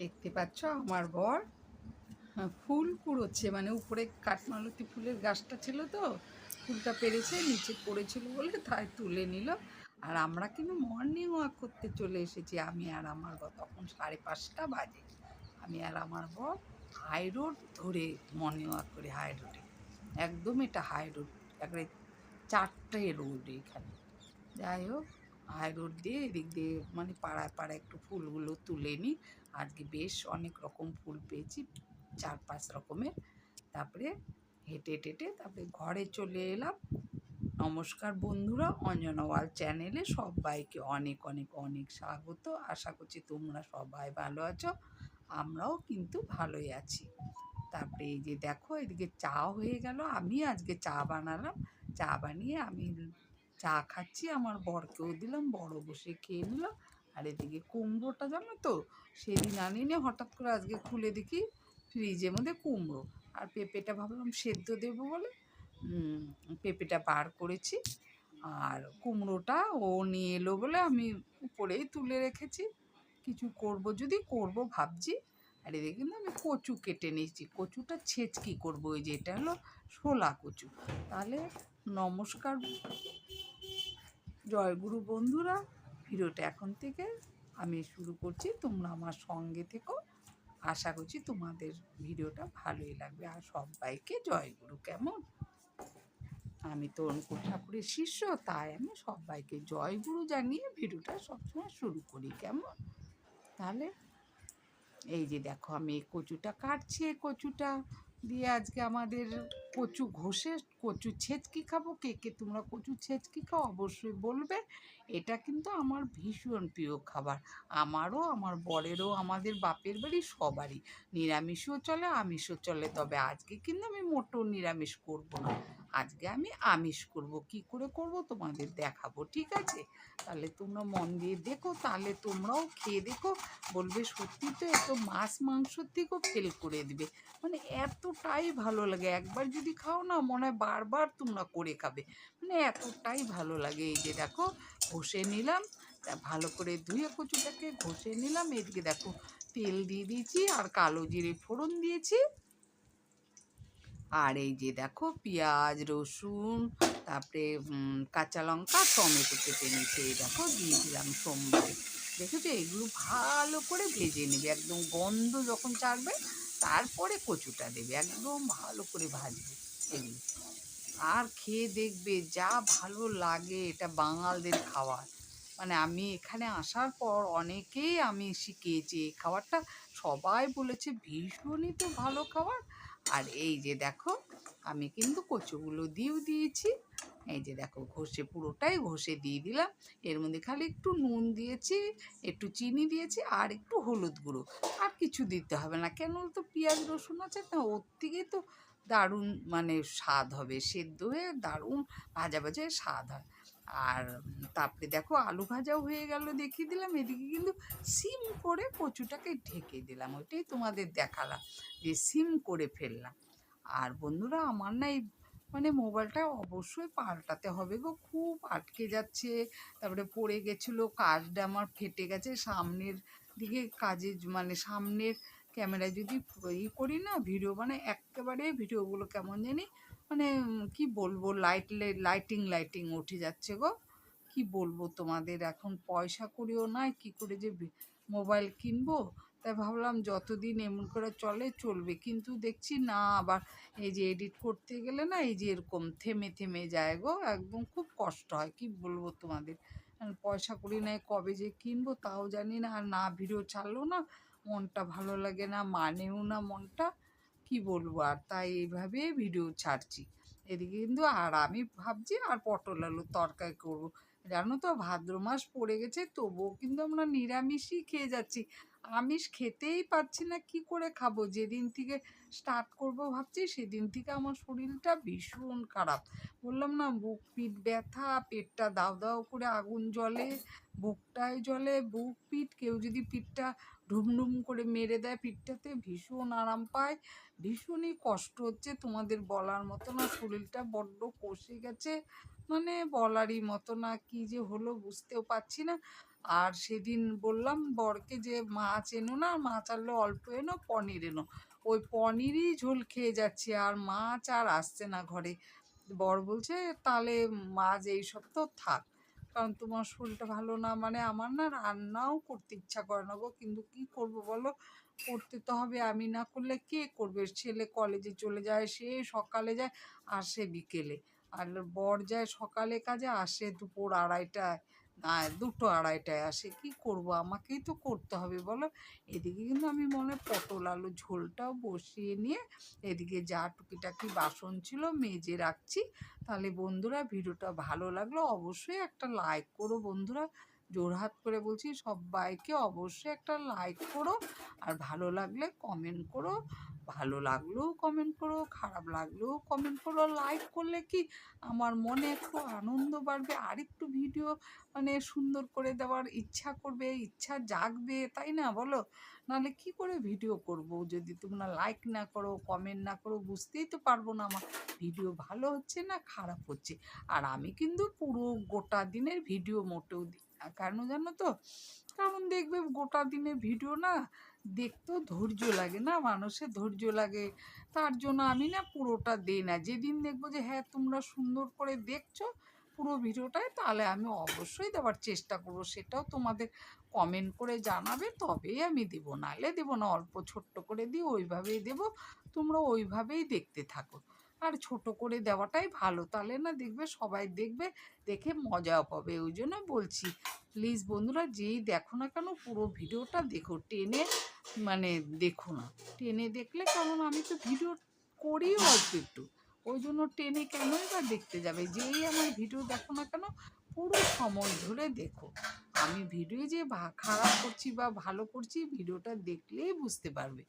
দেখতে পাচ্ছ আমার বর। হ্যাঁ, ফুল কুড়োচ্ছে মানে উপরে কাঠমালতি ফুলের গাছটা ছিল তো ফুলটা পেরেছে নিচে পড়েছিল বলে তাই তুলে নিল। আর আমরা কিন্তু মর্নিং ওয়াক করতে চলে এসেছি আমি আর আমার বর তখন সাড়ে পাঁচটা বাজে। আমি আর আমার বর হাই রোড ধরে মর্নিং ওয়াক করি হাই রোডে একদম এটা হাই রোড একবারে চারটে রোড এখানে। যাই হোক হাই রোড দিয়ে এদিক দিয়ে মানে পাড়ায় পাড়ায় একটু ফুলগুলো তুলে নিই। আজকে বেশ অনেক রকম ফুল পেয়েছি, চার পাঁচ রকমের। তারপরে হেঁটে হেঁটে তারপরে ঘরে চলে এলাম। নমস্কার বন্ধুরা, অঞ্জনা ওয়াল চ্যানেলে সবাইকে অনেক অনেক অনেক স্বাগত। আশা করছি তোমরা সবাই ভালো আছো, আমরাও কিন্তু ভালোই আছি। তারপরে এই যে দেখো, এদিকে চা হয়ে গেল। আমি আজকে চা বানালাম। চা বানিয়ে আমি চা খাচ্ছি, আমার বরকেও দিলাম, বড় বসে খেয়ে নিল। আর এদিকে কুমড়োটা জানো তো, সেদিন আনিনি, হঠাৎ করে আজকে খুলে দেখি ফ্রিজের মধ্যে কুমড়ো। আর পেঁপেটা ভাবলাম সেদ্ধ দেবো বলে পেঁপেটা বার করেছি। আর কুমড়োটা ও নিয়ে এলো বলে আমি উপরেই তুলে রেখেছি। কিছু করব যদি, করব ভাবছি। আর এদিকে কিন্তু আমি কচু কেটে নিয়েছি। কচুটা ছেচকি করব, ওই যে এটা হলো শোলা কচু। তাহলে নমস্কার। জয়গুরু বন্ধুরা, ভিডিওটা এখন থেকে আমি শুরু করছি। তোমরা আমার সঙ্গে থেকো। আশা করছি তোমাদের ভিডিওটা ভালোই লাগবে। আর সবাইকে জয়গুরু কেমন? আমি তো অঙ্কুর ঠাকুরের শিষ্য, তাই আমি সবাইকে জয়গুরু জানিয়ে ভিডিওটা সবসময় শুরু করি, কেমন? তাহলে এই যে দেখো, আমি কচুটা কাটছি কচুটা। দিয়ে আজকে আমাদের কচু ঘষে কচু ছেচকি খাব। কে কে তোমরা কচু ছেচকি খাও অবশ্যই বলবে। এটা কিন্তু আমার ভীষণ প্রিয় খাবার। আমারও, আমার বরেরও, আমাদের বাপের বাড়ি সবারই। নিরামিষও চলে, আমিষও চলে। তবে আজকে কিন্তু আমি মোটো নিরামিষ করব না। আজকে আমি আমিষ করব। কি করে করব তোমাদের দেখাবো, ঠিক আছে? তাহলে তোমরা মন দিয়ে দেখো, তাহলে তোমরাও খেয়ে দেখো। বলবে, সত্যি তো এত মাছ মাংসর থেকেও ফেল করে দেবে। মানে এতটাই ভালো লাগে। একবার যদি খাও না, মনে হয় বারবার তোমরা করে খাবে। মানে এতটাই ভালো লাগে। এই যে দেখো, ঘষে নিলাম ভালো করে ধুয়ে কচুটাকে ঘষে নিলাম। এদিকে দেখো, তেল দিয়ে দিয়েছি আর কালো জিরে ফোড়ন দিয়েছি। আর এই যে দেখো পেঁয়াজ, রসুন, তারপরে কাঁচা লঙ্কা, টমেটো কেটে নিয়েছি। এই দেখো দিয়ে দিলাম সোমবারে। দেখেছ? এগুলো ভালো করে ভেজে নেবে। একদম গন্ধ যখন ছাড়বে, তারপরে কচুটা দেবে। একদম ভালো করে ভাজবে। এগুলো আর খেয়ে দেখবে যা ভালো লাগে এটা বাঙালদের খাবার। মানে আমি এখানে আসার পর অনেকেই আমি শিখিয়েছি এই খাবারটা। সবাই বলেছে ভীষণই তো ভালো খাবার। আর এই যে দেখো, আমি কিন্তু কচুগুলো দিয়েও দিয়েছি। এই যে দেখো, ঘষে পুরোটাই ঘষে দিয়ে দিলাম। এর মধ্যে খালি একটু নুন দিয়েছি, একটু চিনি দিয়েছি আর একটু হলুদ গুঁড়ো। আর কিছু দিতে হবে না, কেন তো পেঁয়াজ, রসুন আছে না ওর থেকেই তো দারুণ মানে স্বাদ হবে। সেদ্ধ হয়ে দারুণ ভাজা ভাজা স্বাদ হয়। আর তারপরে দেখো আলু ভাজাও হয়ে গেল, দেখিয়ে দিলাম। এদিকে কিন্তু সিম করে কচুটাকে ঢেকে দিলাম। ওইটাই তোমাদের দেখালাম, যে সিম করে ফেললাম। আর বন্ধুরা, আমার না এই মানে মোবাইলটা অবশ্যই পাল্টাতে হবে গো। খুব আটকে যাচ্ছে, তারপরে পড়ে গেছিল, কাজটা আমার ফেটে গেছে। সামনের দিকে কাজে মানে সামনের ক্যামেরায় যদি ই করি না, ভিডিও মানে একেবারে ভিডিওগুলো কেমন জানি মানে কি বলব লাইট লাইটিং লাইটিং উঠে যাচ্ছে গো। কি বলব তোমাদের, এখন পয়সা করিও নাই, কি করে যে মোবাইল কিনবো? তাই ভাবলাম যতদিন এমন করে চলে, চলবে। কিন্তু দেখছি না, আবার এই যে এডিট করতে গেলে না, এই যে এরকম থেমে থেমে যায় গো। একদম খুব কষ্ট হয়, কি বলব তোমাদের। পয়সা করি নাই, কবে যে কিনবো তাও জানি না। আর না, ভিডিও ছাড়লো না, মনটা ভালো লাগে না, মানেও না মনটা। কি বলব? আর তাই এইভাবে ভিডিও ছাড়ছি। এদিকে কিন্তু আর আমি ভাবছি আর পটল আলুর তরকারি করব। জানো তো, ভাদ্র মাস পড়ে গেছে, তবুও কিন্তু আমরা নিরামিষই খেয়ে যাচ্ছি। আমিষ খেতেই পারছি না, কি করে খাব? যেদিন থেকে স্টার্ট করব ভাবছি, সেদিন থেকে আমার শরীরটা ভীষণ খারাপ। বললাম না, বুক পিঠ ব্যথা, পেটটা দাও দাও করে আগুন জ্বলে বুকটায় জ্বলে, বুক পিঠ, কেউ যদি পিঠটা ঢুমঢুম করে মেরে দেয় পিঠটাতে, ভীষণ আরাম পায়। ভীষণই কষ্ট হচ্ছে তোমাদের বলার মতো না, শরীরটা বড্ড কষে গেছে। মানে বলারই মতো না, কি যে হলো বুঝতেও পারছি না। আর সেদিন বললাম, বরকে যে মাছ এনো না, মাছ আনলে অল্প এনো, পনির এনো। ওই পনিরই ঝোল খেয়ে যাচ্ছে, আর মাছ আর আসছে না ঘরে। বর বলছে, তাহলে মাছ এইসব তো থাক। কারণ তোমার শরীরটা ভালো না মানে আমার না রান্নাও করতে ইচ্ছা করে না গো। কিন্তু কি করব বলো? করতে তো হবে, আমি না করলে কে করবে? ছেলে কলেজে চলে যায়, সে সকালে যায়, আসে বিকেলে। আর বর যায় সকালে কাজে, আসে দুপুর আড়াইটায়। দুটো আড়াইটায় আসে, কি করব? আমাকেই তো করতে হবে, বলো? এদিকে কিন্তু আমি মনে পটল আলু ঝোলটাও বসিয়ে নিয়ে এদিকে যা টুকিটাকি বাসন ছিল মেজে রাখছি। তাহলে বন্ধুরা, ভিডিওটা ভালো লাগল, অবশ্যই একটা লাইক করো বন্ধুরা। জোরহাত করে বলছি, সবাইকে অবশ্যই একটা লাইক করো আর ভালো লাগলে কমেন্ট করো, ভালো লাগলেও কমেন্ট করো, খারাপ লাগলেও কমেন্ট করো। লাইক করলে কি আমার মনে একটু আনন্দ বাড়বে আর একটু ভিডিও মানে সুন্দর করে দেওয়ার ইচ্ছা করবে, ইচ্ছা জাগবে, তাই না বলো? নাহলে কি করে ভিডিও করব? যদি তোমরা লাইক না করো কমেন্ট না করো, বুঝতেই তো পারব না আমার ভিডিও ভালো হচ্ছে না খারাপ হচ্ছে। আর আমি কিন্তু পুরো গোটা দিনের ভিডিও মোটেও দিই না কেন জানো তো? কারণ দেখবে গোটা দিনের ভিডিও না দেখতেও ধৈর্য লাগে না মানুষের ধৈর্য লাগে। তার জন্য আমি না পুরোটা দিই না। যেদিন দেখব যে হ্যাঁ তোমরা সুন্দর করে দেখছ পুরো ভিডিওটাই, তাহলে আমি অবশ্যই দেওয়ার চেষ্টা করব। সেটাও তোমাদের কমেন্ট করে জানাবে, তবেই আমি দেবো। নাহলে দেবো না, অল্প ছোট্ট করে দিই ওইভাবেই দেবো। তোমরা ওইভাবেই দেখতে থাকো। আর ছোট করে দেওয়াটাই ভালো। তাহলে না দেখবে সবাই দেখবে, দেখে মজাও পাবে। ওই জন্য বলছি প্লিজ বন্ধুরা যেই দেখো না কেন পুরো ভিডিওটা দেখো। টেনে মানে দেখো না। টেনে দেখলে কারণ আমি তো ভিডিও করি অল্প একটু। ওই জন্য টেনে কেনই বা দেখতে যাবে? যেই আমার ভিডিও দেখো না কেন, পুরো সময় ধরে দেখো। আমি ভিডিও যে খারাপ করছি বা ভালো করছি, ভিডিওটা দেখলেই বুঝতে পারবে।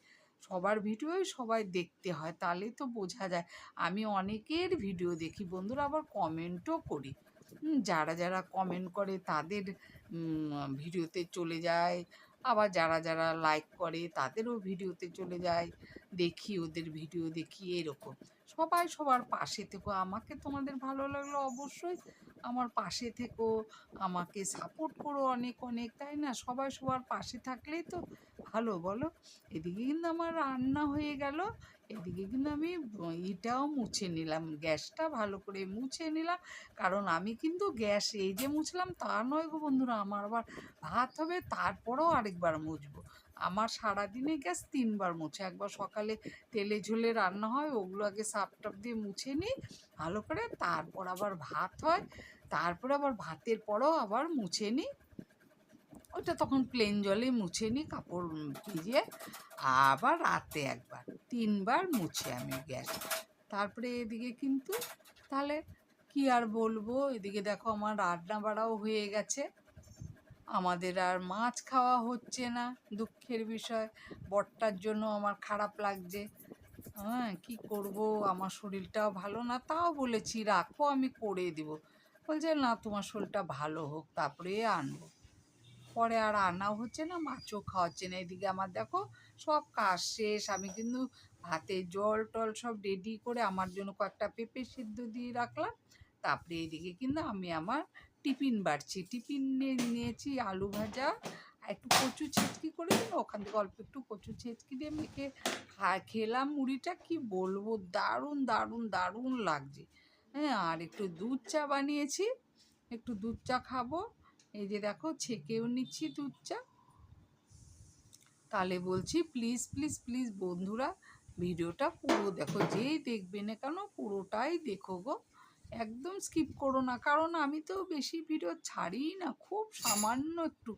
সবার ভিডিওই সবাই দেখতে হয়, তাহলে তো বোঝা যায়। আমি অনেকের ভিডিও দেখি, বন্ধুরা আবার কমেন্টও করি। যারা যারা কমেন্ট করে তাদের ভিডিওতে চলে যায়। আবার যারা যারা লাইক করে তাদেরও ভিডিওতে চলে যায়। দেখি ওদের ভিডিও দেখি, এরকম। সবাই সবার পাশে থেকো। আমাকে তোমাদের ভালো লাগল অবশ্যই আমার পাশে থেকো। আমাকে সাপোর্ট করো অনেক অনেক, তাই না? সবাই সবার পাশে থাকলেই তো ভালো, বলো? এদিকে কিন্তু আমার রান্না হয়ে গেল। এদিকে কিন্তু আমি ইটাও মুছে নিলাম। গ্যাসটা ভালো করে মুছে নিলাম। কারণ আমি কিন্তু গ্যাস এই যে মুছলাম তা নয় গো বন্ধুরা। আমার আবার ভাত হবে, তারপরেও আরেকবার মুছবো। আমার সারাদিনে গ্যাস তিনবার মুছে। একবার সকালে তেলে ঝোলে রান্না হয়, ওগুলো আগে সাপ টাপ দিয়ে মুছে নিই, ভালো করে। তারপর আবার ভাত হয়, তারপরে আবার ভাতের পরেও আবার মুছে নিই। ওটা তখন প্লেন জলে মুছে নিই, কাপড় ভিজিয়ে। আবার রাতে একবার, তিনবার মুছে আমি গ্যাস। তারপরে এদিকে কিন্তু তাহলে কি আর বলব? এদিকে দেখো আমার রান্না বাড়াও হয়ে গেছে। আমাদের আর মাছ খাওয়া হচ্ছে না, দুঃখের বিষয়। বরটার জন্য আমার খারাপ লাগছে। হ্যাঁ কি করব? আমার শরীরটাও ভালো না, তাও বলেছি, রাখো, আমি করে দিব। বলছে, না, তোমার শরীরটা ভালো হোক, তারপরে আনব। পরে আর আনাও হচ্ছে না, মাছও খাওয়াচ্ছে না। এদিকে আমার দেখো, সব কাজ শেষ। আমি কিন্তু ভাতে জল টল সব রেডি করে আমার জন্য কয়েকটা পেঁপে সিদ্ধ দিয়ে রাখলাম। তারপরে এদিকে কিন্তু আমি আমার টিফিন বাড়ছি। টিফিন নিয়ে নিয়েছি আলু ভাজা, একটু কচু ছেচকি করে দিল ওখান থেকে অল্প একটু কচু ছেচকি দিয়ে মেখে খেলাম মুড়িটা, কি বলব, দারুণ দারুণ দারুণ লাগছে। হ্যাঁ আর একটু দুধ চা বানিয়েছি, একটু দুধ চা খাব। এই যে দেখো, ছেঁকেও নিচ্ছি দুধ চা। তাহলে বলছি, প্লিজ প্লিজ প্লিজ বন্ধুরা, ভিডিওটা পুরো দেখো, যেই দেখবে না কেন, পুরোটাই দেখো গো। একদম স্কিপ করো না। কারণ আমি তো বেশি ভিডিও ছাড়ি না, খুব সামান্য একটু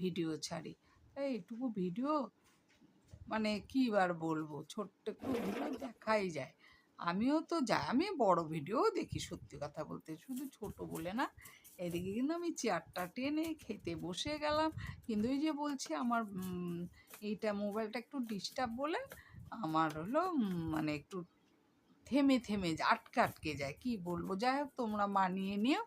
ভিডিও ছাড়ি। তাই এটুকু ভিডিও মানে কী বার বলব, ছোট্ট একটু ভিডিও দেখাই যায়। আমিও তো যাই আমি বড় ভিডিও দেখি সত্যি কথা বলতে, শুধু ছোট বলে না। এদিকে কিন্তু আমি চেয়ারটা টেনে খেতে বসে গেলাম। কিন্তু ওই যে বলছি আমার এইটা মোবাইলটা একটু ডিস্টার্ব বলে, আমার হলো মানে একটু থেমে থেমে আটকে আটকে যায়। কি বলব? যাই হোক, তোমরা মানিয়ে নিও।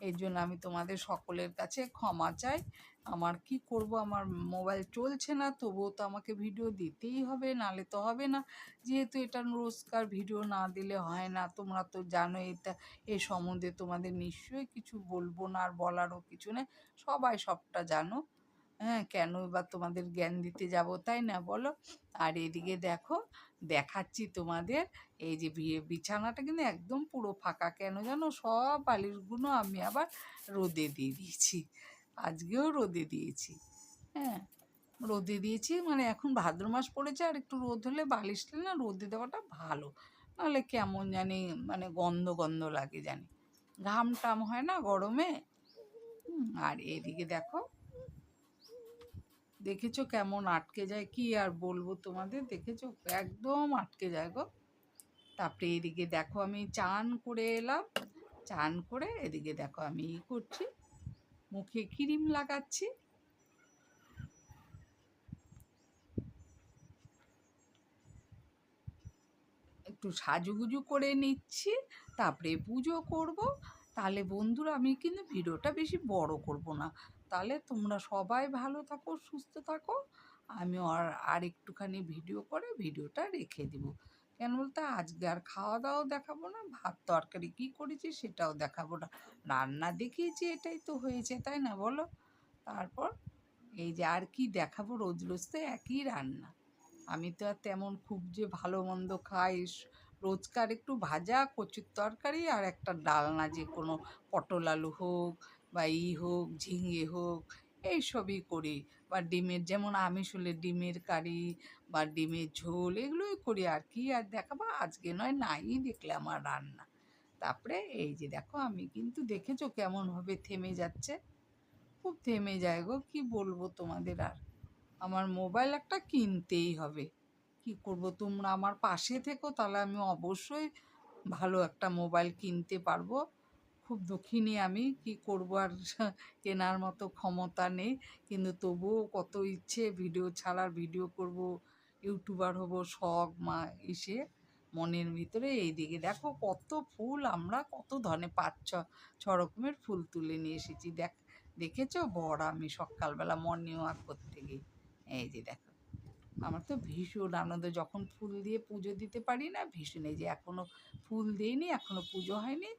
এর জন্য আমি তোমাদের সকলের কাছে ক্ষমা চাই। আমার কি করব? আমার মোবাইল চলছে না, তবুও তো আমাকে ভিডিও দিতেই হবে, নালে তো হবে না। যেহেতু এটা রোজকার ভিডিও না দিলে হয় না। তোমরা তো জানো, এটা, এ সম্বন্ধে তোমাদের নিশ্চয়ই কিছু বলব না আর বলারও কিছু নেই। সবাই সবটা জানো। হ্যাঁ কেন বা তোমাদের জ্ঞান দিতে যাব, তাই না বলো? আর এদিকে দেখো, দেখাচ্ছি তোমাদের, এই যে বিছানাটা কিন্তু একদম পুরো ফাঁকা, কেন জানো? সব বালিশগুলো আমি আবার রোদে দিয়ে দিয়েছি, আজকেও রোদে দিয়েছি হ্যাঁ রোদে দিয়েছি মানে এখন ভাদ্র মাস পড়েছে, আর একটু রোদ হলে বালিশটা না রোদে দেওয়াটা ভালো, নাহলে কেমন জানি মানে গন্ধ গন্ধ লাগে জানি, ঘাম টাম হয় না গরমে? আর এদিকে দেখো দেখেছ কেমন আটকে যায়? কি আর বলব তোমাদের? দেখেছ? একদম আটকে যায় গো। তারপরে এদিকে দেখো আমি চান করে এলাম। চান করে এদিকে দেখো আমি ই করছি। মুখে ক্রিম লাগাচ্ছি। একটু সাজুগুজু করে নিচ্ছি। তারপরে পুজো করব। তাহলে বন্ধুরা আমি কিন্তু ভিডিওটা বেশি বড় করব না। তাহলে তোমরা সবাই ভালো থাকো, সুস্থ থাকো। আমি আর আর একটুখানি ভিডিও করে ভিডিওটা রেখে দিব। কেন বলতে আজকে আর খাওয়া দাওয়াও দেখাবো না, ভাত তরকারি কী করেছি সেটাও দেখাবো না। রান্না দেখিয়েছি, এটাই তো হয়েছে, তাই না বলো? তারপর এই যে আর কি দেখাবো রোজ রোজ তো একই রান্না। আমি তো আর তেমন খুব যে ভালো মন্দ খাই, রোজকার একটু ভাজা কচুর তরকারি আর একটা ডালনা, যে কোনো পটল আলু হোক বা ই হোক, ঝিঙে হোক এইসবই করি। বা ডিমের যেমন আমিষ হলে ডিমের কারি বা ডিমের ঝোল এগুলোই করি আর কি। আর দেখাবো আজকে নয়, নাই দেখলে আমার রান্না। তারপরে এই যে দেখো, আমি কিন্তু দেখেছ কেমনভাবে থেমে যাচ্ছে। খুব থেমে যায় গো, কি বলব তোমাদের আর? আমার মোবাইল একটা কিনতেই হবে। কি করব? তোমরা আমার পাশে থেকো, তাহলে আমি অবশ্যই ভালো একটা মোবাইল কিনতে পারব। খুব দুঃখিনী আমি কি করব আর কেনার মতো ক্ষমতা নেই। কিন্তু তবুও কত ইচ্ছে ভিডিও ছাড়ার ভিডিও করব, ইউটিউবার হব, শখ, মা, এসে মনের ভিতরে এইদিকে দেখো কত ফুল, আমরা কত ধরনের পাঁচ, ছ ছ রকমের ফুল তুলে নিয়ে এসেছি। দেখ, দেখেছ? বড় আমি সকালবেলা মর্নিং ওয়াক করতে গিয়ে, এই যে দেখো, আমার তো ভীষণ আনন্দ। যখন ফুল দিয়ে পুজো দিতে পারি না, ভীষণ এই যে এখনও ফুল দিইনি এখনও পুজো হয়নি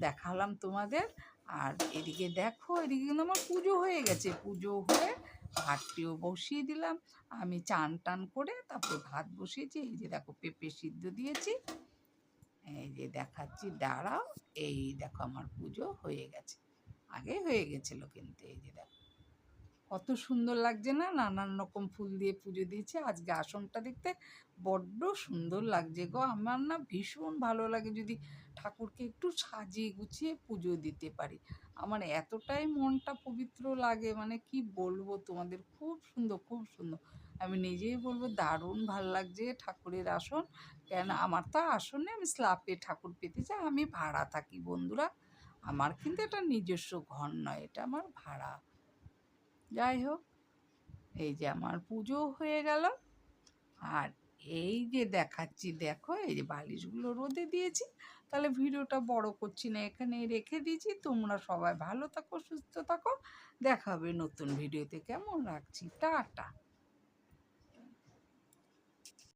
দেখালাম তোমাদের। আর এদিকে দেখো, এদিকে কিন্তু আমার পুজো হয়ে গেছে। পুজো হয়ে ভাতটিও বসিয়ে দিলাম। আমি চান টান করে তারপরে ভাত বসিয়েছি। এই যে দেখো, পেঁপে সিদ্ধ দিয়েছি। এই যে দেখাচ্ছি, দাঁড়াও। এই দেখো, আমার পুজো হয়ে গেছে। আগে হয়ে গেছিল কিন্তু, এই যে দেখো। কত সুন্দর লাগছে না, নানান রকম ফুল দিয়ে পুজো দিয়েছে। আজকে আসনটা দেখতে বড্ড সুন্দর লাগছে গো। আমার না ভীষণ ভালো লাগে যদি ঠাকুরকে একটু সাজিয়ে গুছিয়ে পুজো দিতে পারি। আমার এতটাই মনটা পবিত্র লাগে মানে কি বলব তোমাদের? খুব সুন্দর খুব সুন্দর। আমি নিজেই বলব দারুণ ভালো লাগছে ঠাকুরের আসন। কেন আমার তো আসনে আমি স্লাপে ঠাকুর পেতে চাই, আমি ভাড়া থাকি বন্ধুরা। আমার কিন্তু এটা নিজস্ব ঘর নয়, এটা আমার ভাড়া। যাই হোক এই যে আমার পুজো হয়ে গেল। আর এই যে দেখাচ্ছি, দেখো, এই যে বালিশগুলো রোদে দিয়েছি। তাহলে ভিডিওটা বড় করছি না এখানে রেখে দিয়েছি। তোমরা সবাই ভালো থাকো, সুস্থ থাকো। দেখা হবে নতুন ভিডিওতে। কেমন রাখছি টাটা।